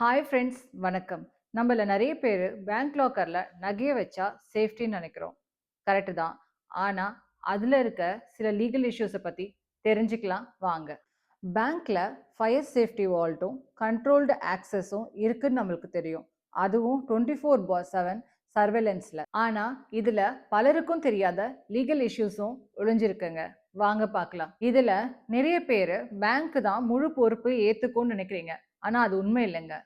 Hi friends வணக்கம். நம்மள நிறைய பேர் பேங்க் லாக்கரில் நகையை வச்சா சேஃப்டின்னு நினைக்கிறோம். கரெக்டு தான். ஆனால் அதில் இருக்க சில லீகல் இஷ்யூஸை பற்றி தெரிஞ்சுக்கலாம். வாங்க. பேங்க்ல ஃபயர் சேஃப்டி வால்ட்டும் கண்ட்ரோல்டு ஆக்சஸும் இருக்குன்னு நம்மளுக்கு தெரியும். அதுவும் டுவெண்ட்டி ஃபோர் பா செவன் சர்வேலன்ஸில் ஆனால் இதில் பலருக்கும் தெரியாத லீகல் இஷ்யூஸும் ஒழிஞ்சிருக்குங்க. வாங்க பார்க்கலாம். இதில் நிறைய பேர் பேங்க் தான் முழு பொறுப்பு ஏற்றுக்கும்னு நினைக்கிறீங்க. ஆனால் அது உண்மை இல்லைங்க.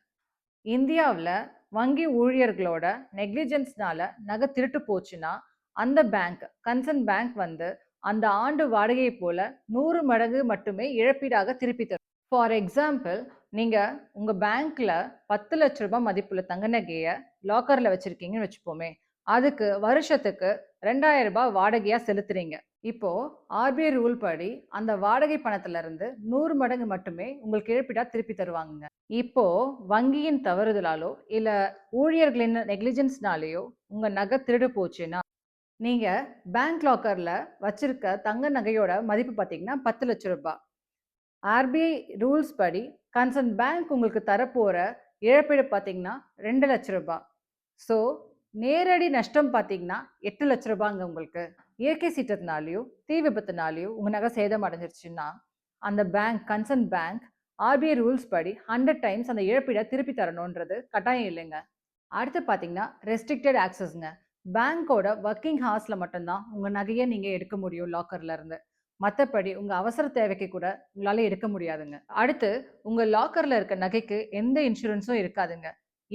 இந்தியாவில் வங்கி ஊழியர்களோட நெக்லிஜென்ஸ்னால நகை திருட்டு போச்சுன்னா அந்த பேங்க் கன்சர்ன் பேங்க் வந்து அந்த ஆண்டு வாடகையை போல நூறு மடங்கு மட்டுமே இழப்பீடாக திருப்பி தரும். ஃபார் எக்ஸாம்பிள் நீங்கள் உங்கள் பேங்க்கில் பத்து லட்ச ரூபாய் மதிப்புள்ள தங்க நகையை லாக்கரில் வச்சுருக்கீங்கன்னு வச்சுப்போமே அதுக்கு வருஷத்துக்கு ரெண்டாயிரம் ரூபாய் வாடகையாக செலுத்துறீங்க. இப்போ ஆர்பிஐ ரூல் படி அந்த வாடகை பணத்துல இருந்து நூறு மடங்கு மட்டுமே உங்களுக்கு இழப்பீடா திருப்பி தருவாங்க இப்போ வங்கியின் தவறுதலாலோ இல்ல ஊழியர்களின் நெக்லிஜென்ஸ்னாலேயோ உங்க நகை திருடு போச்சுன்னா நீங்க பேங்க் லாக்கர்ல வச்சிருக்க தங்க நகையோட மதிப்பு பார்த்தீங்கன்னா பத்து லட்ச ரூபாய் ஆர்பிஐ ரூல்ஸ் படி கன்சர்ன் பேங்க் உங்களுக்கு தரப்போற இழப்பீடு பார்த்தீங்கன்னா ரெண்டு லட்ச ரூபாய் ஸோ நேரடி நஷ்டம் பார்த்தீங்கன்னா எட்டு லட்ச ரூபாங்க உங்களுக்கு. இயற்கை சீற்றத்தினாலேயோ தீ விபத்துனாலேயோ உங்கள் நகை சேதம் அடைஞ்சிருச்சுன்னா அந்த bank concern bank RBI rules படி ஹண்ட்ரட் டைம்ஸ் அந்த இழப்பீடை திருப்பி தரணுன்றது கட்டாயம் இல்லைங்க. அடுத்து பார்த்தீங்கன்னா ரெஸ்ட்ரிக்டட் ஆக்சஸ்ங்க பேங்க்கோட ஒர்க்கிங் ஹார்ஸில் மட்டும்தான் உங்கள் நகையை நீங்கள் எடுக்க முடியும் லாக்கர்லேருந்து மற்றபடி உங்கள் அவசர தேவைக்கு கூட உங்களால் எடுக்க முடியாதுங்க. அடுத்து உங்கள் லாக்கரில் இருக்க நகைக்கு எந்த இன்சூரன்ஸும் இருக்காதுங்க.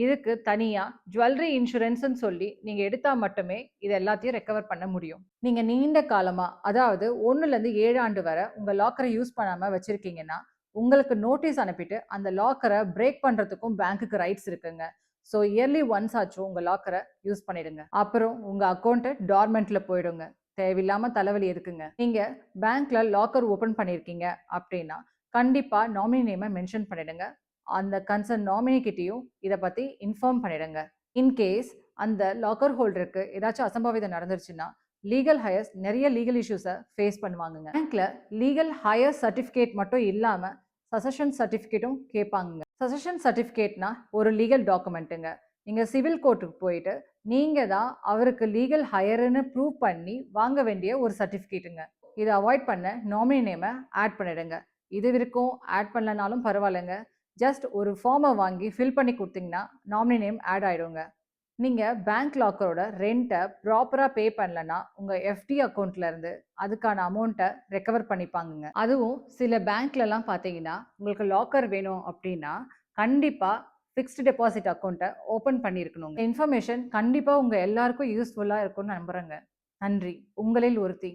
இதுக்கு தனியாக ஜுவல்லரி இன்சூரன்ஸ்ன்னு சொல்லி நீங்கள் எடுத்தால் மட்டுமே இது எல்லாத்தையும் ரெக்கவர் பண்ண முடியும். நீங்கள் நீண்ட காலமாக அதாவது ஒன்றுலேருந்து ஏழு ஆண்டு வரை உங்கள் லாக்கரை யூஸ் பண்ணாமல் வச்சுருக்கீங்கன்னா உங்களுக்கு நோட்டீஸ் அனுப்பிட்டு அந்த லாக்கரை பிரேக் பண்ணுறதுக்கும் பேங்க்குக்கு ரைட்ஸ் இருக்குங்க. ஸோ இயர்லி ஒன்ஸ் ஆச்சும் உங்கள் லாக்கரை யூஸ் பண்ணிடுங்க. அப்புறம் உங்கள் அக்கௌண்ட்டு டார்மெண்ட்டில் போயிடுங்க. தேவையில்லாமல் தலைவலி எதுக்குங்க? நீங்கள் பேங்க்கில் லாக்கர் ஓப்பன் பண்ணியிருக்கீங்க அப்படின்னா கண்டிப்பாக நாமினி நேமை மென்ஷன் பண்ணிடுங்க. அந்த கன்சர்ன் நாமினிக்கிட்டையும் இதை பற்றி இன்ஃபார்ம் பண்ணிடுங்க. இன்கேஸ் அந்த லாக்கர் ஹோல்டருக்கு ஏதாச்சும் அசம்பாவிதம் நடந்துருச்சுன்னா லீகல் ஹையர்ஸ் நிறைய லீகல் இஷ்யூஸை ஃபேஸ் பண்ணுவாங்க பேங்க்ல லீகல் ஹையர் சர்டிஃபிகேட் மட்டும் இல்லாமல் சசஷன் சர்டிஃபிகேட்டும் கேட்பாங்க சசஷன் சர்டிஃபிகேட்னா ஒரு லீகல் டாக்குமெண்ட்டுங்க நீங்கள் சிவில் கோர்ட்டுக்கு போயிட்டு நீங்கள் தான் அவருக்கு லீகல் ஹையர்னு ப்ரூவ் பண்ணி வாங்க வேண்டிய ஒரு சர்டிஃபிகேட்டுங்க இதை அவாய்ட் பண்ண நாமினி நேமை ஆட் பண்ணிடுங்க. இது வரைக்கும் ஆட் பண்ணலனாலும் பரவாயில்லைங்க. ஜஸ்ட் ஒரு ஃபார்மை வாங்கி ஃபில் பண்ணி கொடுத்தீங்கன்னா நாமினி நேம் ஆட் ஆகிடுங்க நீங்கள் பேங்க் லாக்கரோட ரெண்ட்டை ப்ராப்பராக பே பண்ணலன்னா உங்கள் எஃப்டி அக்கௌண்ட்லேருந்து அதுக்கான அமௌண்ட்டை ரெக்கவர் பண்ணிப்பாங்கங்க. அதுவும் சில பேங்க்லலாம் பார்த்தீங்கன்னா உங்களுக்கு லாக்கர் வேணும் அப்படின்னா கண்டிப்பாக ஃபிக்ஸ்டு டெபாசிட் அக்கௌண்ட்டை ஓப்பன் பண்ணியிருக்கணுங்க இன்ஃபர்மேஷன் கண்டிப்பாக உங்கள் எல்லாருக்கும் யூஸ்ஃபுல்லாக இருக்கும்னு நம்புகிறேங்க நன்றி. உங்களில் ஒருத்தி.